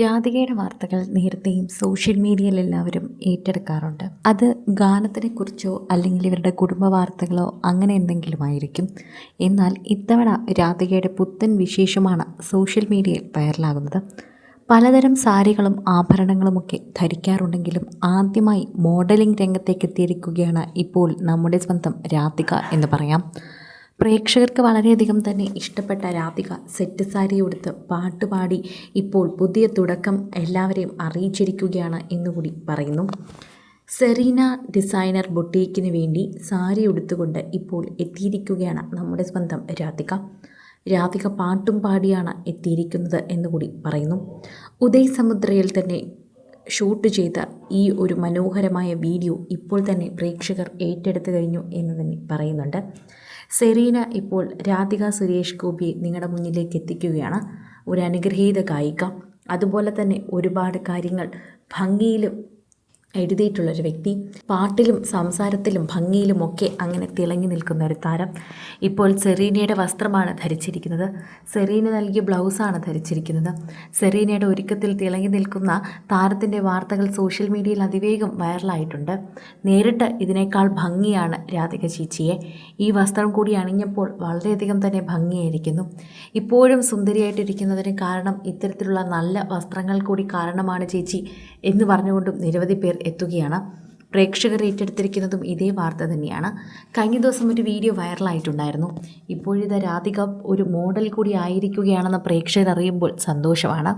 രാധികയുടെ വാർത്തകൾ നേരത്തെയും സോഷ്യൽ മീഡിയയിൽ എല്ലാവരും ഏറ്റെടുക്കാറുണ്ട്. അത് ഗാനത്തിനെക്കുറിച്ചോ അല്ലെങ്കിൽ ഇവരുടെ കുടുംബ വാർത്തകളോ അങ്ങനെ എന്തെങ്കിലും ആയിരിക്കും. എന്നാൽ ഇത്തവണ രാധികയുടെ പുത്തൻ വിശേഷമാണ് സോഷ്യൽ മീഡിയയിൽ വൈറലാകുന്നത്. പലതരം സാരികളും ആഭരണങ്ങളുമൊക്കെ ധരിക്കാറുണ്ടെങ്കിലും ആദ്യമായി മോഡലിംഗ് രംഗത്തേക്ക് എത്തിയിരിക്കുകയാണ് ഇപ്പോൾ നമ്മുടെ സ്വന്തം രാധിക എന്ന് പറയാം. പ്രേക്ഷകർക്ക് വളരെയധികം തന്നെ ഇഷ്ടപ്പെട്ട രാധിക സെറ്റ് സാരി ഉടുത്ത് പാട്ടുപാടി ഇപ്പോൾ പുതിയ തുടക്കം എല്ലാവരെയും അറിയിച്ചിരിക്കുകയാണ് എന്നുകൂടി പറയുന്നു. സെറീന ഡിസൈനർ ബൊട്ടീക്കിന് വേണ്ടി സാരി ഉടുത്തുകൊണ്ട് ഇപ്പോൾ എത്തിയിരിക്കുകയാണ് നമ്മുടെ സ്വന്തം രാധിക. രാധിക പാട്ടും പാടിയാണ് എത്തിയിരിക്കുന്നത് എന്നുകൂടി പറയുന്നു. ഉദയ് സമുദ്രയിൽ തന്നെ ഷൂട്ട് ചെയ്ത ഈ ഒരു മനോഹരമായ വീഡിയോ ഇപ്പോൾ തന്നെ പ്രേക്ഷകർ ഏറ്റെടുത്തു കഴിഞ്ഞു എന്ന് തന്നെ പറയുന്നുണ്ട്. സെറീന ഇപ്പോൾ രാധിക സുരേഷ് ഗോപിയെ നിങ്ങളുടെ മുന്നിലേക്ക് എത്തിക്കുകയാണ്. ഒരു അനുഗ്രഹീത ഗായിക. അതുപോലെ തന്നെ ഒരുപാട് കാര്യങ്ങൾ ഭംഗിയിലും എഴുതിയിട്ടുള്ളൊരു വ്യക്തി. പാട്ടിലും സംസാരത്തിലും ഭംഗിയിലും ഒക്കെ അങ്ങനെ തിളങ്ങി നിൽക്കുന്ന ഒരു താരം. ഇപ്പോൾ സെറീനയുടെ വസ്ത്രമാണ് ധരിച്ചിരിക്കുന്നത്. സെറീന നൽകിയ ബ്ലൗസാണ് ധരിച്ചിരിക്കുന്നത്. സെറീനയുടെ ഒരുക്കത്തിൽ തിളങ്ങി നിൽക്കുന്ന താരത്തിന്റെ വാർത്തകൾ സോഷ്യൽ മീഡിയയിൽ അതിവേഗം വൈറലായിട്ടുണ്ട്. നേരിട്ട് ഇതിനേക്കാൾ ഭംഗിയാണ് രാധിക ചേച്ചിയെ. ഈ വസ്ത്രം കൂടി അണിഞ്ഞപ്പോൾ വളരെയധികം തന്നെ ഭംഗിയായിരിക്കുന്നു. ഇപ്പോഴും സുന്ദരിയായിട്ടിരിക്കുന്നതിന് കാരണം ഇത്തരത്തിലുള്ള നല്ല വസ്ത്രങ്ങൾ കൂടി കാരണമാണ് ചേച്ചി എന്ന് പറഞ്ഞുകൊണ്ടും നിരവധി പേർ എത്തുകയാണ്. പ്രേക്ഷകർ ഏറ്റെടുത്തിരിക്കുന്നതും ഇതേ വാർത്ത തന്നെയാണ്. കഴിഞ്ഞ ദിവസം ഒരു വീഡിയോ വൈറലായിട്ടുണ്ടായിരുന്നു. ഇപ്പോഴിത് രാധിക ഒരു മോഡൽ കൂടി ആയിരിക്കുകയാണെന്ന് പ്രേക്ഷകർ അറിയുമ്പോൾ സന്തോഷമാണ്.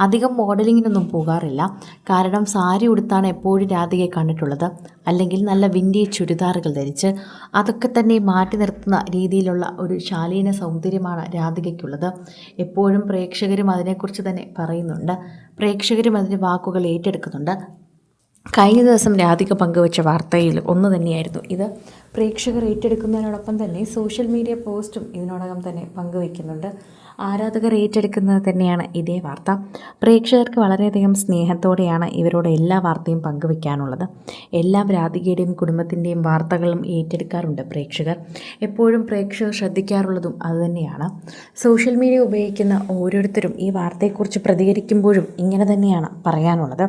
അധികം മോഡലിങ്ങിനൊന്നും പോകാറില്ല. കാരണം സാരി ഉടുത്താണ് എപ്പോഴും രാധികയെ കണ്ടിട്ടുള്ളത്. അല്ലെങ്കിൽ നല്ല വിന്റേജ് ചുരിദാറുകൾ ധരിച്ച് അതൊക്കെ തന്നെ മാറ്റി നിർത്തുന്ന രീതിയിലുള്ള ഒരു ശാലീന സൗന്ദര്യമാണ് രാധികയ്ക്കുള്ളത്. എപ്പോഴും പ്രേക്ഷകരും അതിനെക്കുറിച്ച് തന്നെ പറയുന്നുണ്ട്. പ്രേക്ഷകരും അതിന്റെ വാക്കുകൾ ഏറ്റെടുക്കുന്നുണ്ട്. കഴിഞ്ഞ ദിവസം രാധിക പങ്കുവച്ച വാർത്തയിൽ ഒന്ന് തന്നെയായിരുന്നു. ഇത് പ്രേക്ഷകർ ഏറ്റെടുക്കുന്നതിനോടൊപ്പം തന്നെ സോഷ്യൽ മീഡിയ പോസ്റ്റും ഇതിനോടകം തന്നെ പങ്കുവയ്ക്കുന്നുണ്ട്. ആരാധകർ ഏറ്റെടുക്കുന്നത് തന്നെയാണ് ഇതേ വാർത്ത. പ്രേക്ഷകർക്ക് വളരെയധികം സ്നേഹത്തോടെയാണ് ഇവരോട് എല്ലാ വാർത്തയും പങ്കുവയ്ക്കാനുള്ളത്. എല്ലാ രാധികയുടെയും കുടുംബത്തിന്റെയും വാർത്തകളും ഏറ്റെടുക്കാറുണ്ട് പ്രേക്ഷകർ. എപ്പോഴും പ്രേക്ഷകർ ശ്രദ്ധിക്കാറുള്ളതും അതുതന്നെയാണ്. സോഷ്യൽ മീഡിയ ഉപയോഗിക്കുന്ന ഓരോരുത്തരും ഈ വാർത്തയെക്കുറിച്ച് പ്രതികരിക്കുമ്പോഴും ഇങ്ങനെ തന്നെയാണ് പറയാനുള്ളത്.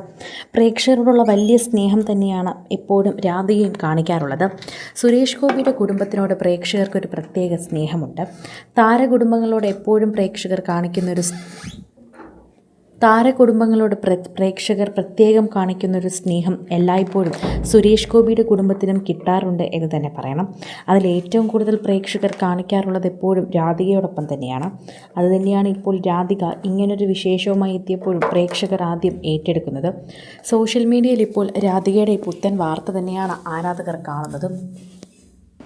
പ്രേക്ഷകരോടുള്ള വലിയ സ്നേഹം തന്നെയാണ് എപ്പോഴും രാധികയും കാണിക്കാറുള്ളത്. സുരേഷ് ഗോപിയുടെ കുടുംബത്തിനോട് പ്രേക്ഷകർക്ക് ഒരു പ്രത്യേക സ്നേഹമുണ്ട്. താരകുടുംബങ്ങളോട് എപ്പോഴും പ്രേക്ഷകർ കാണിക്കുന്ന ഒരു സ്- താരകുടുംബങ്ങളോട് പ്ര- പ്രേക്ഷകർ പ്രത്യേകം കാണിക്കുന്നൊരു സ്നേഹം എല്ലായ്പ്പോഴും സുരേഷ് ഗോപിയുടെ കുടുംബത്തിനും കിട്ടാറുണ്ട് എന്ന് തന്നെ പറയണം. അതിൽ ഏറ്റവും കൂടുതൽ പ്രേക്ഷകർ കാണിക്കാറുള്ളത് എപ്പോഴും രാധികയോടൊപ്പം തന്നെയാണ്. അതുതന്നെയാണ് ഇപ്പോൾ രാധിക ഇങ്ങനൊരു വിശേഷവുമായി എത്തിയപ്പോഴും പ്രേക്ഷകർ ആദ്യം ഏറ്റെടുക്കുന്നത്. സോഷ്യൽ മീഡിയയിൽ ഇപ്പോൾ രാധികയുടെ പുത്തൻ വാർത്ത തന്നെയാണ് ആരാധകർ കാണുന്നത്.